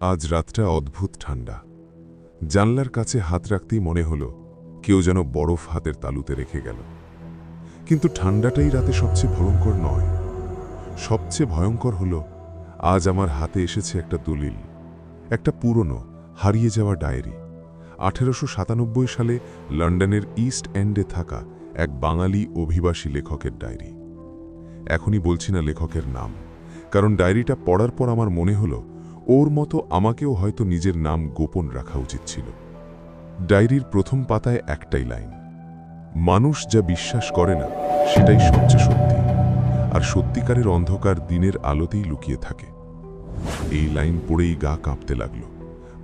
আজ রাতটা অদ্ভুত ঠান্ডা। জানলার কাছে হাত রাখতেই মনে হলো, কেউ যেন বরফ হাতের তালুতে রেখে গেল। কিন্তু ঠান্ডাটাই রাতে সবচেয়ে ভয়ঙ্কর নয়। সবচেয়ে ভয়ঙ্কর হলো, আজ আমার হাতে এসেছে একটা দলিল, একটা পুরনো, হারিয়ে যাওয়া ডায়েরি। আঠেরোশো সাতানব্বই সালে লন্ডনের ইস্ট এন্ডে থাকা এক বাঙালি অভিবাসী লেখকের ডায়েরি। এখনই বলছি না লেখকের নাম, কারণ ডায়েরিটা পড়ার পর আমার মনে হলো ওর মতো আমাকেও হয়তো নিজের নাম গোপন রাখা উচিত ছিল। ডায়েরির প্রথম পাতায় একটাই লাইন, মানুষ যা বিশ্বাস করে না, সেটাই সবচেয়ে সত্যি, আর সত্যিকারের অন্ধকার দিনের আলোতেই লুকিয়ে থাকে। এই লাইন পড়েই গা কাঁপতে লাগল।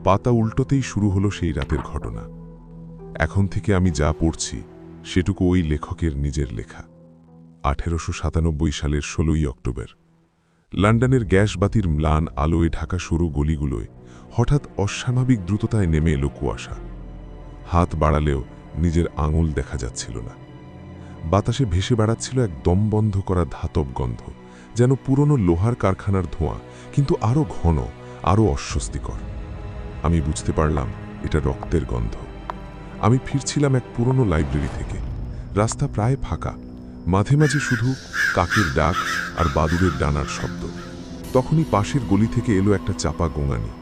পাতা উল্টোতেই শুরু হলো সেই রাতের ঘটনা। এখন থেকে আমি যা পড়ছি, সেটুকু ওই লেখকের নিজের লেখা। আঠেরোশো সাতানব্বই সালের ষোলোই অক্টোবর। লন্ডনের গ্যাস বাতির ম্লান আলোয় ঢাকা সরু গলিগুলোয় হঠাৎ অস্বাভাবিক দ্রুততায় নেমে এলো কুয়াশা। হাত বাড়ালেও নিজের আঙুল দেখা যাচ্ছিল না। বাতাসে ভেসে বেড়াচ্ছিল এক দম বন্ধ করা ধাতব গন্ধ, যেন পুরনো লোহার কারখানার ধোঁয়া, কিন্তু আরও ঘন আরও অস্বস্তিকর। আমি বুঝতে পারলাম এটা রক্তের গন্ধ। আমি ফিরছিলাম এক পুরনো লাইব্রেরি থেকে। রাস্তা প্রায় ফাঁকা। মাঝে মাঝে শুধু কাকের ডাক আর বাদুরের ডানার শব্দ। তখনই পাশের গলি থেকে এলো একটা চাপা গোঙানি,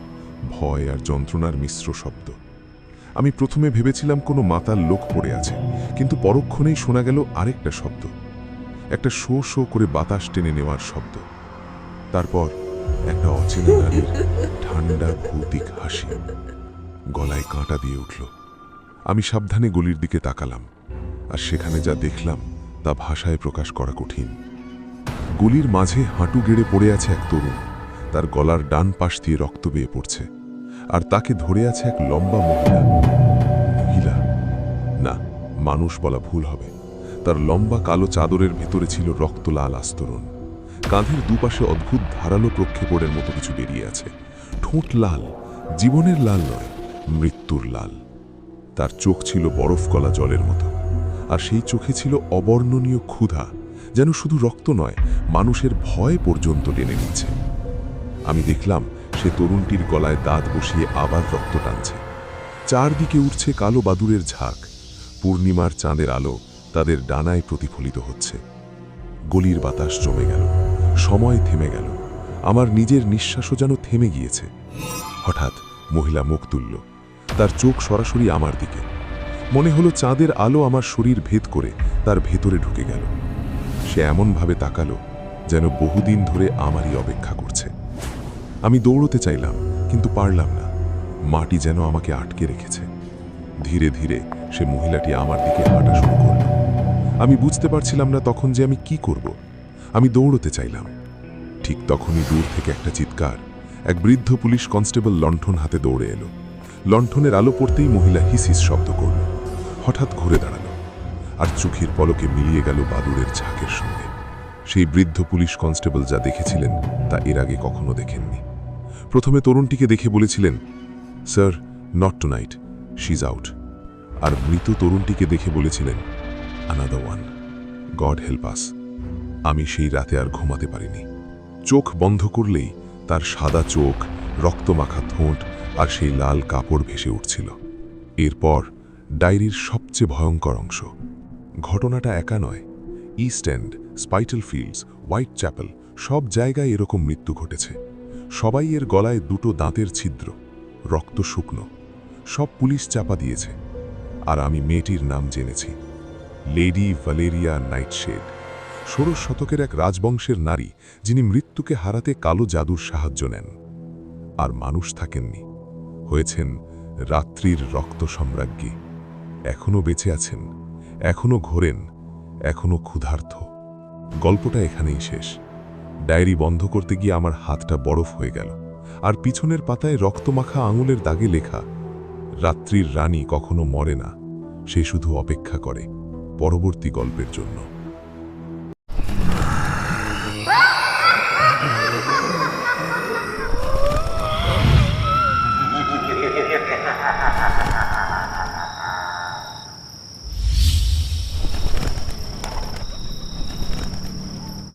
ভয় আর যন্ত্রণার মিশ্র শব্দ। আমি প্রথমে ভেবেছিলাম কোনো মাতার লোক পড়ে আছে, কিন্তু পরক্ষণেই শোনা গেল আরেকটা শব্দ। একটা শো শো করে বাতাস টেনে নেওয়ার শব্দ। তারপর একটা অচেনা নারীর ঠান্ডা ভৌতিক হাসি গলায় কাঁটা দিয়ে উঠল। আমি সাবধানে গলির দিকে তাকালাম, আর সেখানে যা দেখলাম তা ভাষায় প্রকাশ করা কঠিন। গলির মাঝে হাঁটু গেড়ে পড়ে আছে এক তরুণ। তার গলার ডান পাশ দিয়ে রক্ত বেয়ে পড়ছে। আর তাকে ধরে আছে এক লম্বা মহিলা। মহিলা? না, মানুষ বলা ভুল হবে। তার লম্বা কালো চাদরের ভেতরে ছিল রক্ত লাল আস্তরণ। কাঁধের দুপাশে অদ্ভুত ধারালো প্রক্ষেপণের মতো কিছু বেরিয়ে আছে। ঠোঁট লাল, জীবনের লাল নয়, মৃত্যুর লাল। তার চোখ ছিল বরফ গলা জলের মতো। আর সেই চোখে ছিল অবর্ণনীয় ক্ষুধা। যেন শুধু রক্ত নয়, মানুষের ভয় পর্যন্ত টেনে নিচ্ছে। আমি দেখলাম সে তরুণটির গলায় দাঁত বসিয়ে আবার রক্ত টানছে। চারদিকে উঠছে কালো বাদুরের ঝাঁক। পূর্ণিমার চাঁদের আলো তাদের ডানায় প্রতিফলিত হচ্ছে। গলির বাতাস জমে গেল। সময় থেমে গেল। আমার নিজের নিঃশ্বাসও যেন থেমে গিয়েছে। হঠাৎ মহিলা মুখ তুলল। তার চোখ সরাসরি আমার দিকে। মনে হলো চাঁদের আলো আমার শরীর ভেদ করে তার ভেতরে ঢুকে গেল। সে এমনভাবে তাকালো যেন বহুদিন ধরে আমারই অপেক্ষা করছে। আমি দৌড়তে চাইলাম, কিন্তু পারলাম না। মাটি যেন আমাকে আটকে রেখেছে। ধীরে ধীরে সে মহিলাটি আমার দিকে হাঁটা শুরু করল। আমি বুঝতে পারছিলাম না তখন যে আমি কি করব। আমি দৌড়তে চাইলাম। ঠিক তখনই দূর থেকে একটা চিৎকার, এক বৃদ্ধ পুলিশ কনস্টেবল লণ্ঠন হাতে দৌড়ে এলো। লণ্ঠনের আলো পড়তেই মহিলা হিস হিস শব্দ করল। হঠাৎ ঘুরে দাঁড়াল। আর চোখের পলকে মিলিয়ে গেল বাদুরের ঝাঁকের সঙ্গে। সেই বৃদ্ধ পুলিশ কনস্টেবল যা দেখেছিলেন, তা এর আগে কখনো দেখেননি। প্রথমে তরুণটিকে দেখে বলেছিলেন sir not tonight she's out আর মৃত তরুণটিকে দেখে বলেছিলেন another one God help us আমি সেই রাতে আর ঘুমাতে পারিনি। চোখ বন্ধ করলেই তার সাদা চোখ, রক্তমাখা ঠোঁট আর সেই লাল কাপড় ভেসে উঠছিল। এরপর ডায়েরির সবচেয়ে ভয়ঙ্কর অংশ ঘটনাটা একা নয়। East End Spitalfields Whitechapel সব জায়গায় এরকম মৃত্যু ঘটেছে। সবাই এর গলায় দুটো দাঁতের ছিদ্র। রক্ত শুকনো। সব পুলিশ চাপা দিয়েছে। আর আমি মেয়েটির নাম জেনেছি। লেডি ভ্যালেরিয়া নাইটশেড ষোড়শ শতকের এক রাজবংশের নারী, যিনি মৃত্যুকে হারাতে কালো জাদুর সাহায্য নেন। আর মানুষ থাকেননি। হয়েছেন রাত্রির রক্ত সম্রাজ্ঞী। এখনও বেঁচে আছেন। এখনও ঘোরেন এখনও ক্ষুধার্থ গল্পটা এখানেই শেষ। ডায়েরি বন্ধ করতে গিয়ে আমার হাতটা বরফ হয়ে গেল। আর পিছনের পাতায় রক্তমাখা আঙুলের দাগে লেখা, রাত্রির রানী কখনো মরে না, সে শুধু অপেক্ষা করে। পরবর্তী গল্পের জন্য।